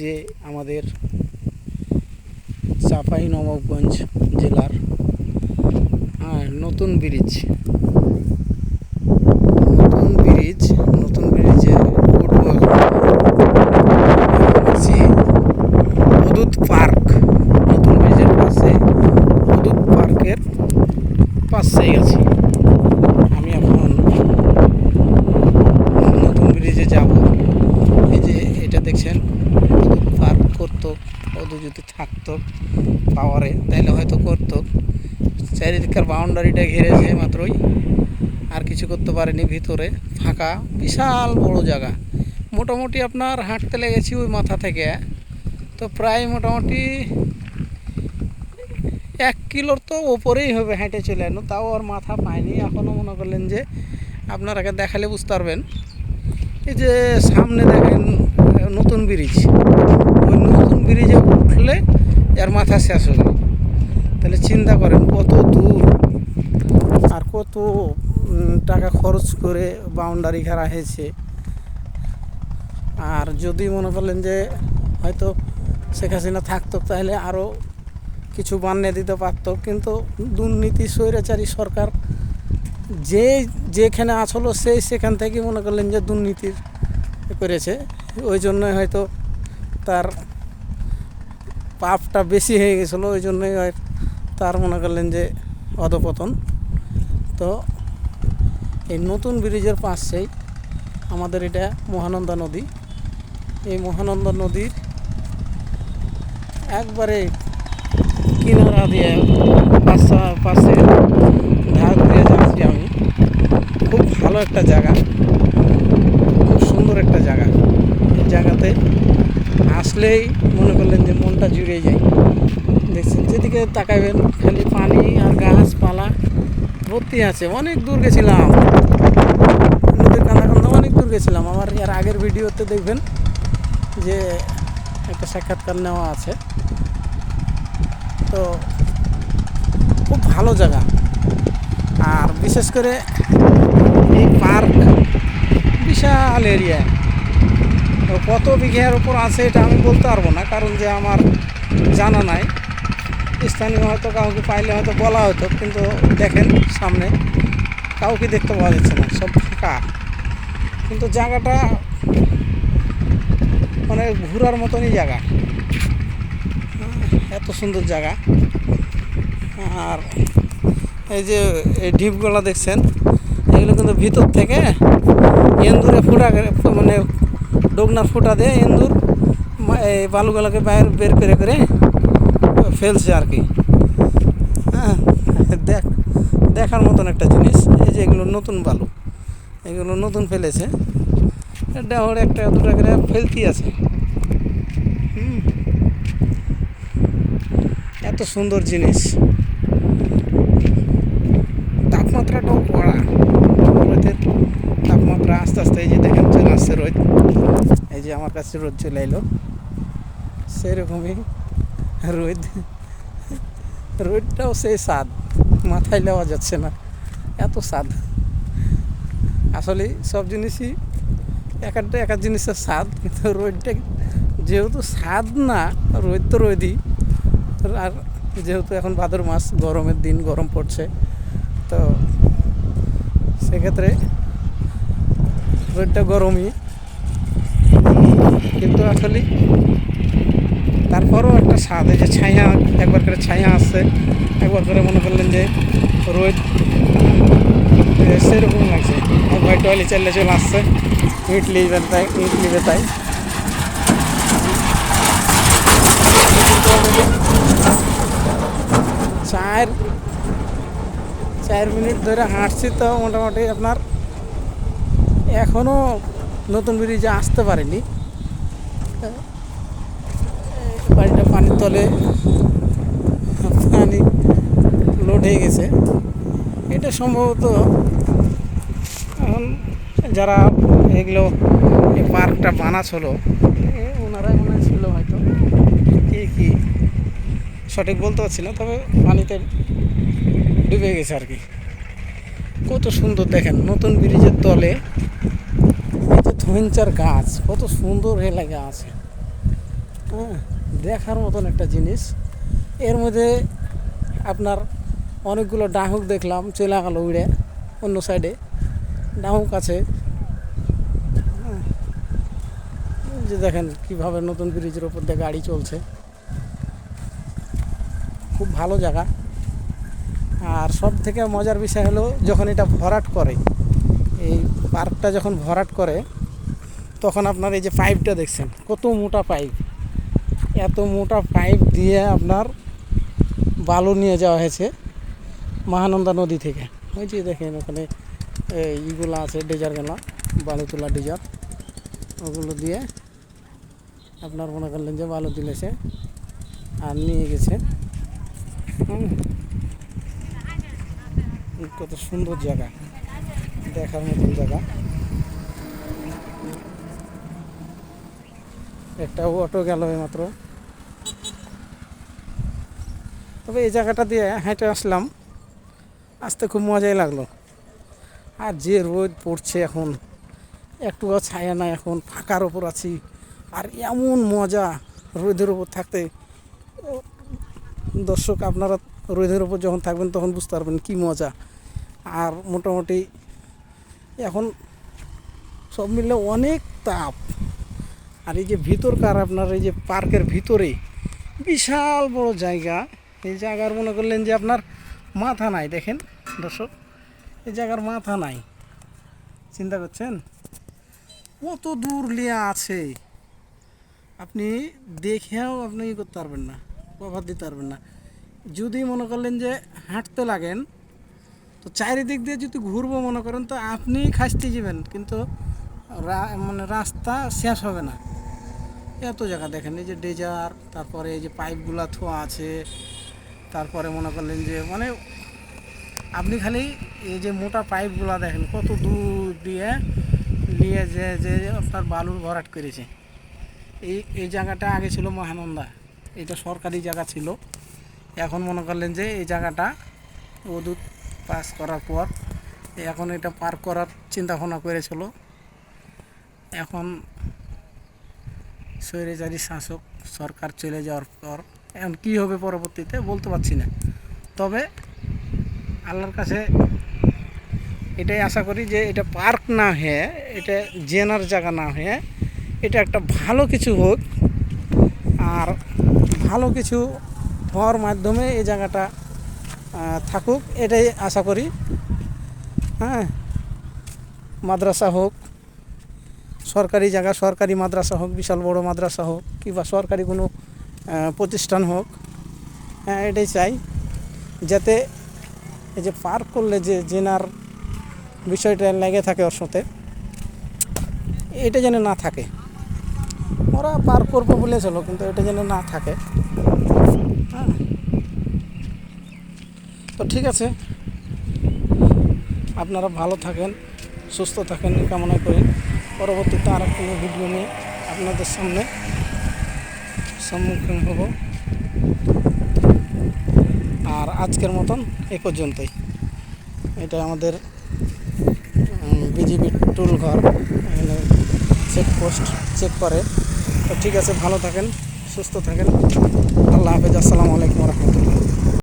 যে আমাদের চাপাই নবাবগঞ্জ জেলার নতুন ব্রিজ। নতুন ব্রিজ, নতুন ব্রিজে অদূত পার্ক। নতুন ব্রিজের পাশে অদূত পার্কের পাশেই আছি আমি এখন নতুন ব্রিজে যাব এই যে এটা দেখছেন অদূত পার্ক করতো অদূত যদি থাকতো পাওয়ারে তাহলে হয়তো করতো চারিদিকের বাউন্ডারিটা ঘিরেছে মাত্রই আর কিছু করতে পারেনি ভিতরে, ফাঁকা, বিশাল বড় জায়গা। মোটামুটি আপনার হাঁটতে লেগেছি ওই মাথা থেকে। তো প্রায় মোটামুটি এক কিলোর তো ওপরেই হবে হেঁটে চলে এলো তাও আর মাথা পায়নি। এখনও মনে করলেন যে আপনারাকে দেখালে বুঝতে পারবেন। এই যে সামনে দেখেন, নতুন ব্রিজ। ওই নতুন ব্রিজে উঠলে এর মাথা শেষ হবে তাহলে চিন্তা করেন, কত দূর আর কত টাকা খরচ করে বাউন্ডারি ঘেরা হয়েছে। আর যদি মনে করলেন যে হয়তো শেখ হাসিনা থাকতো, তাহলে আরও কিছু বানিয়ে দিতে পারতো। কিন্তু দুর্নীতি, স্বৈরাচারী সরকার যে যেখানে আসলো সেই সেখান থেকে মনে করলেন যে দুর্নীতির করেছে। ওই জন্য হয়তো তার পাপটা বেশি হয়ে গেছিল, ওই জন্যই তার মনে করলেন যে অধপতন। তো এই নতুন ব্রিজের পাশেই আমাদের এটা মহানন্দা নদী। এই মহানন্দা নদীর একবারে কিনারা দিয়ে পাশা পাশে ধার দিয়ে যাচ্ছি আমি। খুব ভালো একটা জায়গা। খুব সুন্দর একটা জায়গা। এই জায়গাতে আসলেই মনে করলেন যে মনটা জুড়ে যায়। যেদিকে তাকাইবেন, খালি পানি আর গাছপালা ভর্তি আছে। অনেক দূর গেছিলাম। নদীর কান্দা কান্দা অনেক দূর গেছিলাম। আমার এর আগের ভিডিওতে দেখবেন যে একটা সাক্ষাৎকার নেওয়া আছে। তো খুব ভালো জায়গা। আর বিশেষ করে এই পার্ক, বিশাল এরিয়া। তো কত বিঘার উপর আছে এটা আমি বলতে পারব না, কারণ যে আমার জানা নাই। স্থানীয় হয়তো কাউকে পাইলে হয়তো বলা হতো, কিন্তু দেখেন সামনে, কাউকে দেখতে পাওয়া যাচ্ছে না, সব ফাঁকা। কিন্তু জায়গাটা মানে ঘোরার মতনই জায়গা। এত সুন্দর জায়গা। আর এই যে এই ঢিপগুলো দেখছেন, এগুলো কিন্তু ভিতর থেকে এন্দুরে ফুটা মানে ডোগনার ফুটা দিয়ে এন্দুর এই বালুগুলোকে বাইরে বের করে করে ফেলছে আর কি। হ্যাঁ দেখ, দেখার মতন একটা জিনিস। এই যে এগুলো নতুন বালু, এগুলো নতুন ফেলেছে। ডাহর একটা দুটা করে ফেলতি আছে। হুম। এত সুন্দর জিনিস। তাপমাত্রাটাও কড়া। রোদের তাপমাত্রা আস্তে আস্তে এই যে দেখেন চলে আসছে রোদ। এই যে আমার কাছে রোদ চলে এলো। সেরকমই রোদ। রোদটাও সেই স্বাদ, মাথায় নেওয়া যাচ্ছে না, এত স্বাদ। আসলে সব জিনিসই এক একটা এক এক জিনিসের স্বাদ, কিন্তু রোদটা যেহেতু স্বাদ না, রোদ তো রোদই। আর যেহেতু এখন ভাদর মাস, গরমের দিন, গরম পড়ছে, তো সেক্ষেত্রে রোদটা গরমই। কিন্তু আসলে তারপরও একটা স্বাদ, এই যে ছায়া, একবার করে ছায়া আসছে একবার করে মনে করলেন যে রোদ সেরকম লাগছে। ভাই টয়লি চাললে চলে আসছে, ইট লিবে তাই, ইট তাই। চার চার মিনিট ধরে হাঁটছি তো মোটামুটি আপনার এখনও নতুন ব্রিজে আসতে পারিনি। পানির তলে পানি লোড হয়ে গেছে। এটা সম্ভবত এখন যারা এগুলো এই পার্কটা বানাচ্ছিল, এ ওনারাই মনে ছিল হয়তো। কি কি? সঠিক বলতে পারছি না, তবে পানিতে ডুবে গেছে আর কি। কত সুন্দর দেখেন, নতুন ব্রিজের তলে ধৈঞ্চার গাছ, কত সুন্দর এলাকা আছে। হ্যাঁ। দেখার মতন একটা জিনিস। এর মধ্যে আপনার অনেকগুলো ডাহুক দেখলাম, চলে গেল উড়ে, অন্য সাইডে ডাহুক আছে। যে দেখেন কীভাবে নতুন ব্রিজের ওপর দিয়ে গাড়ি চলছে। খুব ভালো জায়গা। আর সব থেকে মজার বিষয় হলো, যখন এটা ভরাট করে, এই পার্কটা যখন ভরাট করে, তখন আপনার এই যে পাইপটা দেখছেন, কত মোটা পাইপ এত মোটা পাইপ দিয়ে আপনার বালু নিয়ে যাওয়া হয়েছে মহানন্দা নদী থেকে। ওই যে দেখেন ওখানে ইগুলো আছে ডেজারগুলো বালু তোলা ডেজার। ওগুলো দিয়ে আপনার মনে করলেন যে বালু দিলেছে আর নিয়ে গেছে। কত সুন্দর জায়গা, দেখার মতন জায়গা। একটা অটো গেল মাত্র তবে এই জায়গাটা দিয়ে হেঁটে আসলাম। আসতে খুব মজাই লাগল। আর যে রোদ পড়ছে এখন, একটুও ছায়া নাই এখন, ফাঁকার ওপর আছি। আর এমন মজা রোদের ওপর থাকতে। দর্শক, আপনারা রোদের ওপর যখন থাকবেন, তখন বুঝতে পারবেন কী মজা। আর মোটামুটি এখন সব মিলে অনেক তাপ। আর এই যে ভিতরকার আপনার এই যে পার্কের ভিতরে, বিশাল বড় জায়গা। এই জায়গার মনে করলেন যে আপনার মাথা নাই, দেখেন দর্শক, এই জায়গার মাথা নাই। চিন্তা করছেন? কত দূর লিয়া আছে? আপনি দেখেও আপনি ই করতে পারবেন না প্রভাব দিতে পারবেন না। যদি মনে করলেন যে হাঁটতে লাগেন, তো চারিদিক দিয়ে যদি ঘুরবো মনে করেন, তো আপনি খাসতে যাবেন, কিন্তু মানে রাস্তা শেষ হবে না। এত জায়গা দেখেন, এই যে ডেজার তারপরে এই যে পাইপগুলা থোয়া আছে, তারপরে মনে করলেন যে মানে আপনি খালি এই যে মোটা পাইপগুলা দেখেন, কত দূর দিয়ে নিয়ে যে যে আপনার বালুর ভরাট করেছে। এই এই জায়গাটা আগে ছিল মহানন্দা, এটা সরকারি জায়গা ছিল। এখন মনে করলেন যে, এই জায়গাটা ওদূত পাস করার পর এখন এটা পার্ক করার চিন্তা ভাবনা করেছিল। এখন স্বৈরাচারী শাসক সরকার চলে যাওয়ার পর, এখন কী হবে পরবর্তীতে বলতে পারছি না। তবে আল্লাহর কাছে এটাই আশা করি যে এটা পার্ক না হয়ে, এটা জেনার জায়গা না হয়ে, এটা একটা ভালো কিছু হোক। আর ভালো কিছু হওয়ার মাধ্যমে এই জায়গাটা থাকুক, এটাই আশা করি। হ্যাঁ মাদ্রাসা হোক সরকারি জায়গা, সরকারি মাদ্রাসা হোক, বিশাল বড় মাদ্রাসা হোক কিংবা সরকারি কোনো প্রতিষ্ঠান হোক হ্যাঁ এটাই চাই। যাতে এই যে পার্ক করলে যে জেনার বিষয়টা লেগে থাকে ওর সাথে, এটা যেন না থাকে। ওরা পার্ক করব বলেছিল কিন্তু এটা যেন না থাকে। হ্যাঁ। তো ঠিক আছে। আপনারা ভালো থাকেন, সুস্থ থাকেন কামনা করি। পরবর্তীতে আর কোনো ভিডিও নিয়ে আপনাদের সামনে সম্মুখীন হব। আর আজকের মতন এ পর্যন্তই। এটা আমাদের বিজিবি টুল ঘর, এখানে চেক পোস্ট চেক করে। তো ঠিক আছে, ভালো থাকেন, সুস্থ থাকেন।